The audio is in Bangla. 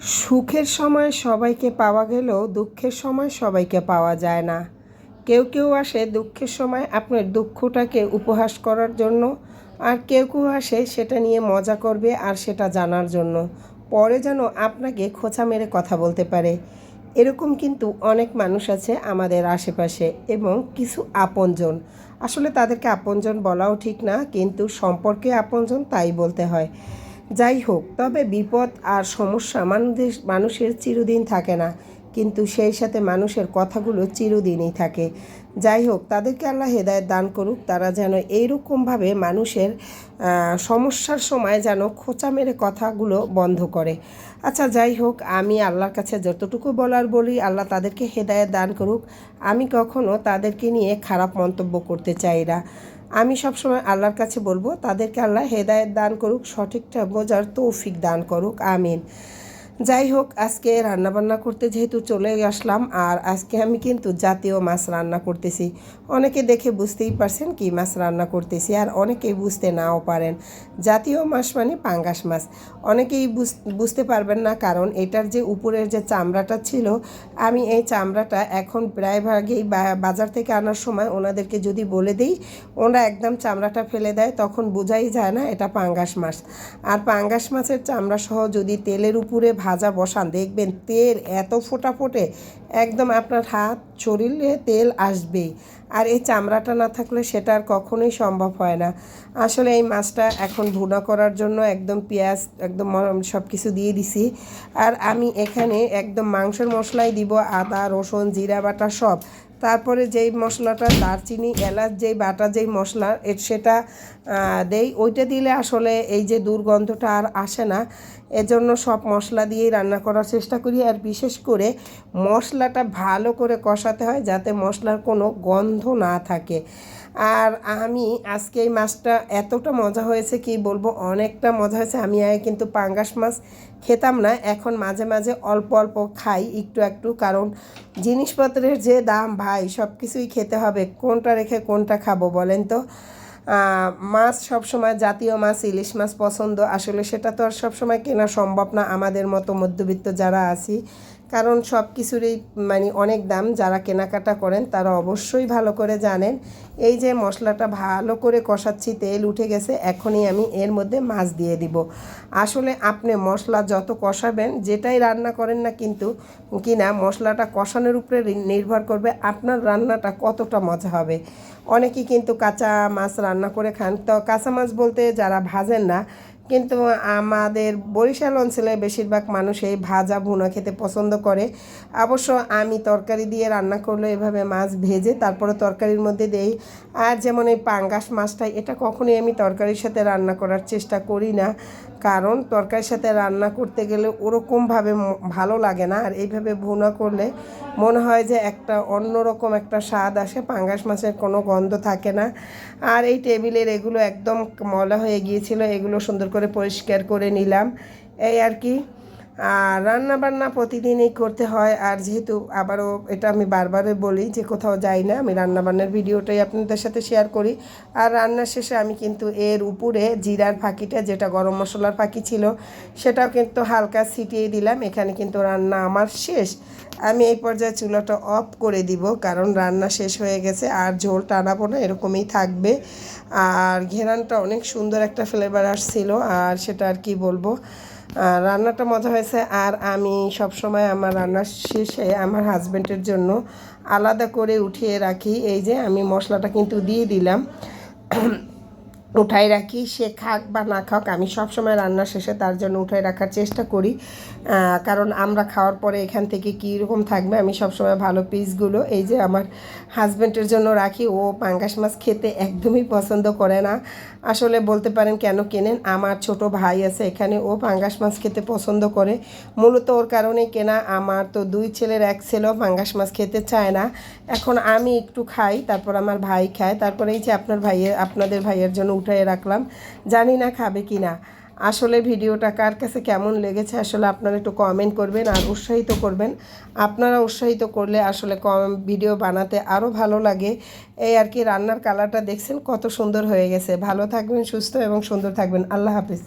সুখের সময় সবাইকে পাওয়া গেলেও দুঃখের সময় সবাইকে পাওয়া যায় না। কেউ কেউ আসে দুঃখের সময় আপনার দুঃখটাকে উপহাস করার জন্য, আর কেউ কেউ আসে সেটা নিয়ে মজা করবে আর সেটা জানার জন্য। পরে যেন আপনাকে খোঁচা মেরে কথা বলতে পারে। এরকম কিন্তু অনেক মানুষ আছে আমাদের আশেপাশে এবং কিছু আপনজন। আসলে তাদেরকে আপনজন বলাও ঠিক না, কিন্তু সম্পর্কে আপনজন তাই বলতে হয়। যাই হোক, তবে বিপদ আর সমস্যা মানুষের মানুষের চিরদিন থাকে না। কিন্তু সেই সাথে মানুষের কথাগুলো চিরদিনই থাকে। যাই হোক, তাদেরকে আল্লাহ হেদায়ত দান করুক, তারা যেন এইরকমভাবে মানুষের সমস্যার সময় যেন খোঁচা মেরে কথাগুলো বন্ধ করে। আচ্ছা যাই হোক, আমি আল্লাহর কাছে যতটুকু বলার বলি, আল্লাহ তাদেরকে হেদায়ত দান করুক। আমি কখনো তাদেরকে নিয়ে খারাপ মন্তব্য করতে চাই না। আমি সবসময় আল্লাহর কাছে বলব, তাদেরকে আল্লাহ হেদায়ত দান করুক, সঠিকটা বোঝার তৌফিক দান করুক, আমিন। যাই হোক, আজকে রান্না বান্না করতে যেহেতু চলে আসলাম, আর আজকে আমি কিন্তু জাতীয় মাছ রান্না করতেছি। অনেকে দেখে বুঝতেই পারছেন কি মাছ রান্না করতেছি, আর অনেকেই বুঝতে নাও পারেন। জাতীয় মাছ মানে পাঙ্গাস মাছ। অনেকেই বুঝতে পারবেন না, কারণ এটার যে উপরের যে চামড়াটা ছিল, আমি এই চামড়াটা এখন প্রায় ভাগেই বাজার থেকে আনার সময় ওনাদেরকে যদি বলে দিই ওনারা একদম চামড়াটা ফেলে দেয়, তখন বোঝাই যায় না এটা পাঙ্গাস মাছ। আর পাঙ্গাস মাছের চামড়া সহ যদি তেলের উপরে ভাজা বসান, দেখবেন তেল এত ফোটা ফোটে, একদম আপনার হাত শরীরে তেল আসবেই। আর এই চামড়াটা না থাকলে সেটা আর কখনোই সম্ভব হয় না। আসলে এই মাছটা এখন ভুনা করার জন্য একদম পেঁয়াজ, একদম সব কিছু দিয়ে দিছি। আর আমি এখানে একদম মাংসের মশলাই দিব, আদা, রসুন, জিরা বাটা সব। তারপরে যেই মশলাটা, দারচিনি, এলাচ, যেই বাটা, যেই মশলা সেটা দেই। ওইটা দিলে আসলে এই যে দুর্গন্ধটা আর আসে না। এজন্য সব মশলা দিয়েই রান্না করার চেষ্টা করি। আর বিশেষ করে মশলাটা ভালো করে কষাতে হয় যাতে মশলার কোনো গন্ধ না থাকে। আর আমি আজকে এই মাছটা এতটা মজা হয়েছে কি বলব, অনেকটা মজা হয়েছে। আমি আগে কিন্তু পাঙ্গাস মাছ খেতাম না, এখন মাঝে মাঝে অল্প অল্প খাই একটু একটু। কারণ জিনিসপত্রের যে দাম ভাই সব কিছুই খেতে হবে। কোনটা রেখে কোনটা খাব বলেন তো? মাছ সবসময় জাতীয় মাছ, ইলিশ মাছ পছন্দ। আসলে সেটা তো আর সবসময় কেনা সম্ভব না আমাদের মতো মধ্যবিত্ত যারা আছি। কারণ সব কিছুরই মানে অনেক দাম, যারা কেনাকাটা করেন তারা অবশ্যই ভালো করে জানেন। এই যে মশলাটা ভালো করে কষাচ্ছি, তেল উঠে গেছে, এখনই আমি এর মধ্যে মাছ দিয়ে দিব। আসলে আপনি মশলা যত কষাবেন, যেটাই রান্না করেন না কিন্তু কিনা মশলাটা কষানোর উপরে নির্ভর করবে আপনার রান্নাটা কতটা মজা হবে। অনেকেই কিন্তু কাঁচা মাছ রান্না করে খান। তো কাঁচা মাছ বলতে যারা ভাজেন না কিন্তু আমাদের বরিশাল অঞ্চলে বেশিরভাগ মানুষ এই ভাজা ভুনা খেতে পছন্দ করে। অবশ্য আমি তরকারি দিয়ে রান্না করলে এভাবে মাছ ভেজে তারপরে তরকারির মধ্যে দেই। আর যেমন এই পাঙ্গাস মাছটা, এটা কখনোই আমি তরকারির সাথে রান্না করার চেষ্টা করি না। কারণ তরকারির সাথে রান্না করতে গেলে ওরকমভাবে ভালো লাগে না। আর এইভাবে ভুনা করলে মনে হয় যে একটা অন্যরকম একটা স্বাদ আসে, পাঙ্গাস মাছের কোনো গন্ধ থাকে না। আর এই টেবিলের এগুলো একদম ময়লা হয়ে গিয়েছিল, এগুলো সুন্দর করে পরিষ্কার করে নিলাম। এই আর কি। রান্না বান্না প্রতিদিনই করতে হয়। আর যেহেতু আবারও এটা আমি বারবারই বলি যে কোথাও যাই না, আমি রান্নাবান্নার ভিডিওটাই আপনাদের সাথে শেয়ার করি। আর রান্নার শেষে আমি কিন্তু এর উপরে জিরার ফাঁকিটা, যেটা গরম মশলার ফাঁকি ছিল, সেটাও কিন্তু হালকা ছিটিয়ে দিলাম। এখানে কিন্তু রান্না আমার শেষ। আমি এই পর্যায়ে চুলাটা অফ করে দিব, কারণ রান্না শেষ হয়ে গেছে আর ঝোল টানাবো না, এরকমই থাকবে। আর ঘেরানটা অনেক সুন্দর একটা ফ্লেভার আসছিল, আর সেটা আর কি বলব? রান্নাটা মজা হয়েছে। আর আমি সব সময় আমার রান্নার শেষে আমার হাজব্যান্ডের জন্য আলাদা করে উঠিয়ে রাখি। এই যে আমি মশলাটা কিন্তু দিয়ে দিলাম। উঠাই রাখি, সে খাক বা না খাক, আমি সবসময় রান্না শেষে তার জন্য উঠাই রাখার চেষ্টা করি। কারণ আমরা খাওয়ার পরে এখান থেকে কী রকম থাকবে, আমি সবসময় ভালো পিসগুলো এই যে আমার হাজব্যান্ডের জন্য রাখি। ও পাঙ্গাস মাছ খেতে একদমই পছন্দ করে না। আসলে বলতে পারেন কেন কেনেন, আমার ছোট ভাই আছে এখানে, ও পাঙ্গাস মাছ খেতে পছন্দ করে। মূলত ওর কারণেই কেনা, আমার তো দুই ছেলের এক ছেলেও পাঙ্গাস মাছ খেতে চায় না। এখন আমি একটু খাই, তারপর আমার ভাই খায়। তারপরে এই যে আপনার ভাইয়ের আপনাদের ভাইয়ের জন্য উঠাই রাখলাম। জানি না খাবে কি না। আসলে ভিডিওটা কার কাছে কেমন লেগেছে আসলে আপনারা একটু কমেন্ট করবেন আর উৎসাহিত করবেন। আপনারা উৎসাহিত করলে আসলে কম ভিডিও বানাতে আরও ভালো লাগে। এই আর কি রান্নার কালারটা দেখছেন কত সুন্দর হয়ে গেছে। ভালো থাকবেন, সুস্থ এবং সুন্দর থাকবেন। আল্লাহ হাফিজ।